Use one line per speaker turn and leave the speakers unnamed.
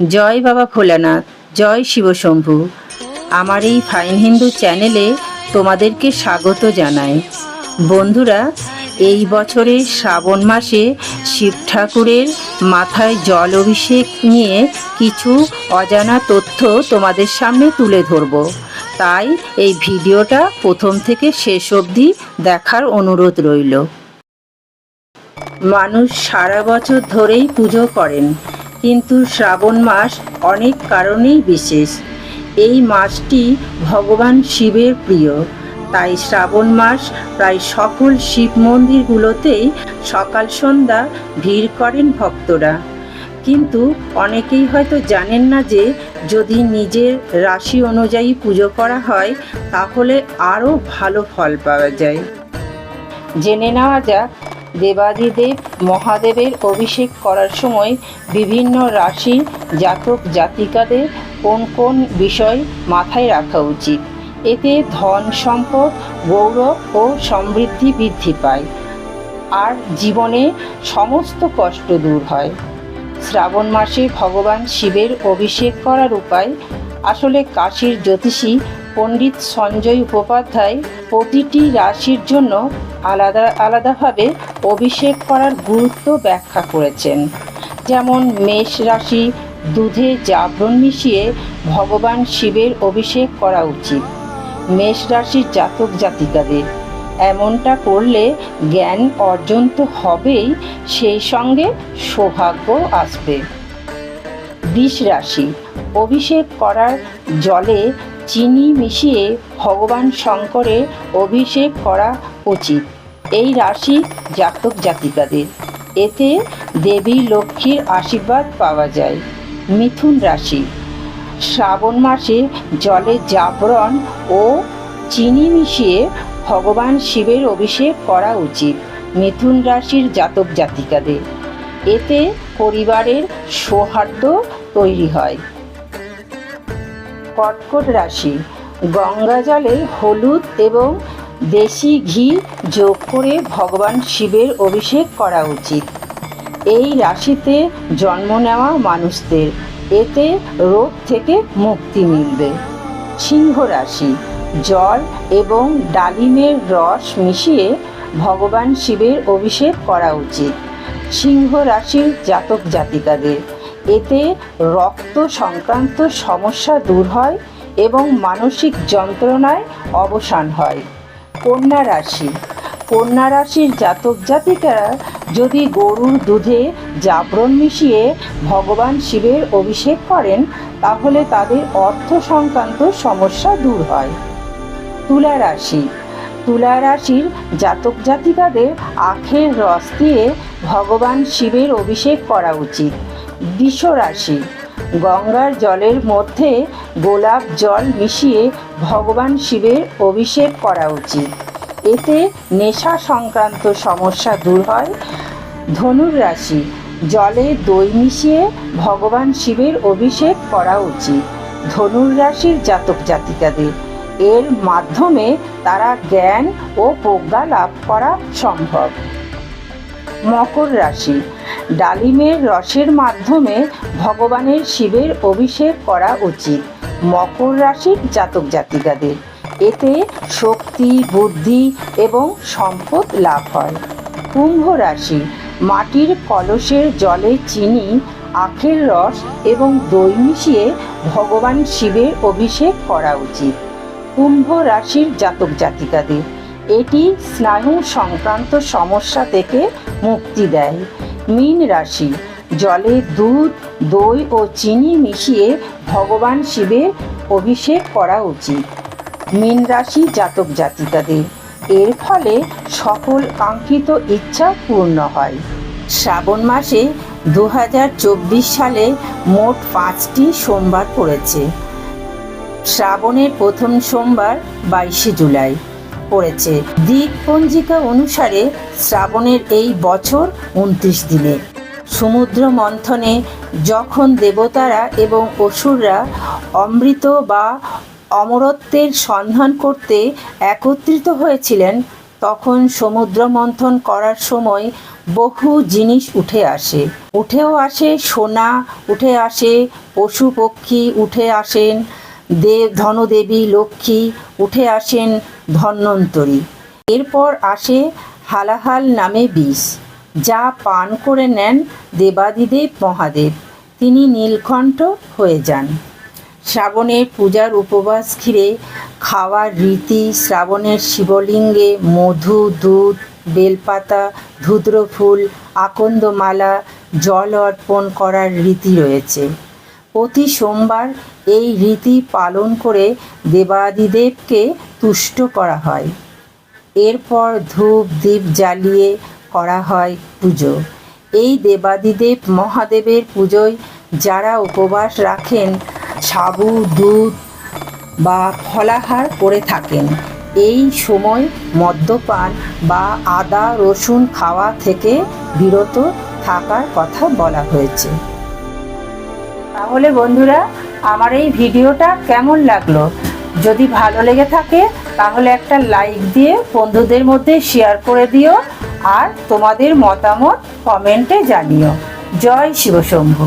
জয় বাবা ভোলানাথ, জয় শিবশম্ভু আমার এই ফাইন হিন্দু চ্যানেলে তোমাদেরকে স্বাগত জানাই। বন্ধুরা, এই বছরের শ্রাবণ মাসে শিব ঠাকুরের মাথায় জল অভিষেক নিয়ে কিছু অজানা তথ্য তোমাদের সামনে তুলে ধরব। তাই এই ভিডিওটা প্রথম থেকে শেষ অবধি দেখার অনুরোধ রইল। মানুষ সারা বছর ধরেই পুজো করেন। কিন্তু শ্রাবণ মাস অনেক কারণেই বিশেষ। এই মাসটি ভগবান শিবের প্রিয়। তাই শ্রাবণ মাস প্রায় সকল শিব মন্দিরগুলোতেই সকাল সন্ধ্যা ভিড় করেন ভক্তরা। কিন্তু অনেকেই হয়তো জানেন না যে, যদি নিজের রাশি অনুযায়ী পুজো করা হয়, তাহলে আরও ভালো ফল পাওয়া যায়। জেনে নেওয়া যাক দেবাদিদেব মহাদেবের অভিষেক করার সময় বিভিন্ন রাশি, জাতক, জাতিকাদের কোন কোন বিষয় মাথায় রাখা উচিত? এতে ধন সম্পদ, গৌরব ও সমৃদ্ধি বৃদ্ধি পায়। আর জীবনে সমস্ত কষ্ট দূর হয়। শ্রাবণ মাসে ভগবান শিবের অভিষেক করার উপায়, আসলে কাশীর জ্যোতিষী পণ্ডিত সঞ্জয় উপাধ্যায় প্রতিটি রাশির জন্য আলাদা আলাদাভাবে অভিষেক করার গুরুত্ব ব্যাখ্যা করেছেন। যেমন মেষ রাশি, দুধে জাবরণ মিশিয়ে ভগবান শিবের অভিষেক করা উচিত। মেষ রাশির জাতক জাতিকাদের, এমনটা করলে জ্ঞান অর্জন তো হবেই, সেই সঙ্গে সৌভাগ্য আসবে। বিষ রাশি। অভিষেক করার জলে চিনি মিশিয়ে ভগবান শঙ্করের অভিষেক করা উচিত। এই রাশি জাতক জাতিকাদের। এতে দেবী লক্ষ্মীর আশীর্বাদ পাওয়া যায়। মিথুন রাশি। শ্রাবণ মাসে জলে জাবরণ ও চিনি মিশিয়ে ভগবান শিবের অভিষেক করা উচিত। মিথুন রাশির জাতক জাতিকাদের। এতে পরিবারের সৌহার্দ্য তৈরি হয়। কর্কট রাশি, গঙ্গা জলে হলুদ এবং দেশি ঘি যোগ করে ভগবান শিবের অভিষেক করা উচিত। এই রাশিতে জন্ম নেওয়া মানুষদের, এতে রোগ থেকে মুক্তি মিলবে। সিংহ রাশি, জল এবং ডালিমের রস মিশিয়ে ভগবান শিবের অভিষেক করা উচিত। সিংহ রাশির জাতক জাতিকাদের এতে রক্ত সংক্রান্ত সমস্যা দূর হয় এবং মানসিক যন্ত্রণায় অবসান হয়। কন্যা রাশি। কন্যা রাশির জাতক জাতিকারা যদি গরুর দুধে জাবরণ মিশিয়ে ভগবান শিবের অভিষেক করেন, তাহলে তাদের অর্থ সংক্রান্ত সমস্যা দূর হয়। তুলা রাশি। তুলা রাশির জাতক জাতিকাদের আখের রস দিয়ে ভগবান শিবের অভিষেক করা উচিত। বিষ রাশি গঙ্গার জলের মধ্যে গোলাপ জল মিশিয়ে ভগবান শিবের অভিষেক করা উচিত। এতে নেশা সংক্রান্ত সমস্যা দূর হয়। ধনুর রাশি, জলে দই মিশিয়ে ভগবান শিবের অভিষেক করা উচিত। ধনুর রাশির জাতক জাতিকাদের, এর মাধ্যমে তারা জ্ঞান ও প্রজ্ঞা লাভ করা সম্ভব। মকর রাশি। ডালিমের রসের মাধ্যমে ভগবানের শিবের অভিষেক করা উচিত। মকর রাশির জাতক জাতিকাদের। এতে শক্তি, বুদ্ধি এবং সম্পদ লাভ হয়। কুম্ভ রাশি। মাটির কলসের জলে চিনি, আখের রস এবং দই মিশিয়ে ভগবান শিবের অভিষেক করা উচিত। কুম্ভ রাশির জাতক জাতিকাদের। এটি স্নায়ু সংক্রান্ত সমস্যা থেকে মুক্তি দেয়। মীন রাশি, জলে দুধ, দই ও চিনি মিশিয়ে ভগবান শিবের অভিষেক করা উচিত। মীন রাশি জাতক জাতিকাদের, এর ফলে সকল কাঙ্ক্ষিত ইচ্ছা পূর্ণ হয়। শ্রাবণ মাসে দু হাজার চব্বিশ সালে মোট পাঁচটি সোমবার পড়েছে। শ্রাবণের প্রথম সোমবার বাইশে জুলাই। পড়েছে। দিক পঞ্জিকা অনুসারে শ্রাবণের এই বছর উনত্রিশ দিনে। সমুদ্র মন্থনে যখন দেবতারা এবং অসুররা অমৃত বা অমরত্বের সন্ধান করতে একত্রিত হয়েছিলেন, তখন সমুদ্র মন্থন করার সময় বহু জিনিস উঠে আসে। উঠেও আসে সোনা, উঠে আসে পশু পক্ষী, উঠে আসেন দেব ধনদেবী, লক্ষ্মী, উঠে আসেন ধন্বন্তরী। এরপর আসে হালাহাল নামে বিষ, যা পান করে নেন দেবাদিদেব মহাদেব। তিনি নীলকণ্ঠ হয়ে যান। শ্রাবণের পূজার উপবাস ঘিরে খাওয়ার রীতি, শ্রাবণের শিবলিঙ্গে মধু, দুধ, বেলপাতা ধুদ্র ফুল আকন্দমালা, জল অর্পণ করার রীতি রয়েছে। প্রতি সোমবার এই রীতি পালন করে দেবাদিদেবকে তুষ্ট করা হয়। এরপর ধূপ দীপ জ্বালিয়ে করা হয় পুজো। এই দেবাদিদেব মহাদেবের পুজোয় যারা উপবাস রাখেন, সাবু, দুধ বা ফলাহার করে থাকেন, এই সময় মদ্যপান বা আদা, রসুন খাওয়া থেকে বিরত থাকার কথা বলা হয়েছে। তাহলে বন্ধুরা, আমার এই ভিডিওটা কেমন লাগল? যদি ভালো লেগে থাকে, তাহলে একটা লাইক দিয়ে বন্ধুদের মধ্যে শেয়ার করে দিও আর তোমাদের মতামত কমেন্টে জানিও। জয় শিবশম্ভু।